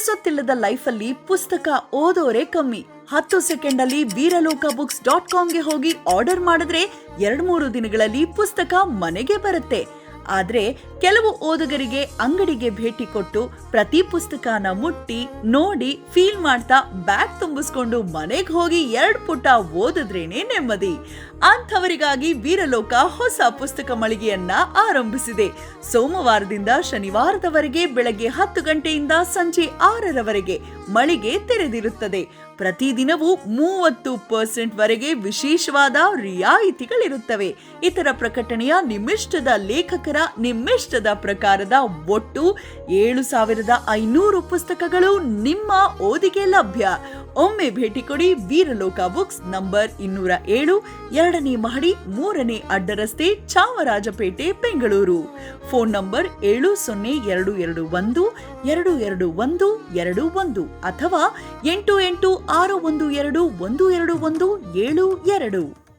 ಪುರುಸೊತ್ತಿಲ್ಲದ ಲೈಫಲ್ಲಿ ಪುಸ್ತಕ ಓದೋರೆ ಕಮ್ಮಿ. ಹತ್ತು ಸೆಕೆಂಡ್ ಅಲ್ಲಿ ವೀರಲೋಕ ಬುಕ್ಸ್ ಡಾಟ್ ಕಾಮ್ಗೆ ಹೋಗಿ ಆರ್ಡರ್ ಮಾಡಿದ್ರೆ ಎರಡ್ ಮೂರು ದಿನಗಳಲ್ಲಿ ಪುಸ್ತಕ ಮನೆಗೆ ಬರುತ್ತೆ. ಆದ್ರೆ ಕೆಲವು ಓದುಗರಿಗೆ ಅಂಗಡಿಗೆ ಭೇಟಿ ಕೊಟ್ಟು ಪ್ರತಿ ಪುಸ್ತಕನ ಮುಟ್ಟಿ, ನೋಡಿ, ಫೀಲ್ ಮಾಡ್ತಾ ಬ್ಯಾಗ್ ತುಂಬಿಸ್ಕೊಂಡು ಮನೆಗೆ ಹೋಗಿ ಎರಡು ಪುಟ ಓದಿದ್ರೇನೆ ನೆಮ್ಮದಿ. ಅಂಥವರಿಗಾಗಿ ವೀರಲೋಕ ಹೊಸ ಪುಸ್ತಕ ಮಳಿಗೆಯನ್ನ ಆರಂಭಿಸಿದೆ. ಸೋಮವಾರದಿಂದ ಶನಿವಾರದವರೆಗೆ ಬೆಳಗ್ಗೆ ಹತ್ತು ಗಂಟೆಯಿಂದ ಸಂಜೆ ಆರರವರೆಗೆ ಮಳಿಗೆ ತೆರೆದಿರುತ್ತದೆ. ಪ್ರತಿದಿನವೂ ಮೂವತ್ತು ಪರ್ಸೆಂಟ್ ವರೆಗೆ ವಿಶೇಷವಾದ ರಿಯಾಯಿತಿಗಳಿರುತ್ತವೆ. ಇತರ ಪ್ರಕಟಣೆಯ ನಿಮ್ಮಿಷ್ಟದ ಲೇಖಕರ ನಿಮ್ಮಿಷ್ಟದ ಪ್ರಕಾರದ ಒಟ್ಟು ಏಳು ಸಾವಿರದ ಐನೂರು ಪುಸ್ತಕಗಳು ನಿಮ್ಮ ಓದಿಗೆ ಲಭ್ಯ. ಒಮ್ಮೆ ಭೇಟಿ ಕೊಡಿ ವೀರಲೋಕ ಬುಕ್ಸ್ ನಂಬರ್ ಇನ್ನೂರ ಏಳು, ಎರಡನೇ ಮಹಡಿ, ಮೂರನೇ ಅಡ್ಡರಸ್ತೆ ಚಾಮರಾಜಪೇಟೆ, ಬೆಂಗಳೂರು. ಫೋನ್ ನಂಬರ್ ಏಳು ಸೊನ್ನೆ ಎರಡು ಎರಡು ಒಂದು, ಎರಡು ಎರಡು ಒಂದು ಎರಡು ಒಂದು ಅಥವಾ ಎಂಟು ಎಂಟು ಆರು ಒಂದು ಎರಡು ಒಂದು ಎರಡು ಒಂದು ಏಳು ಎರಡು.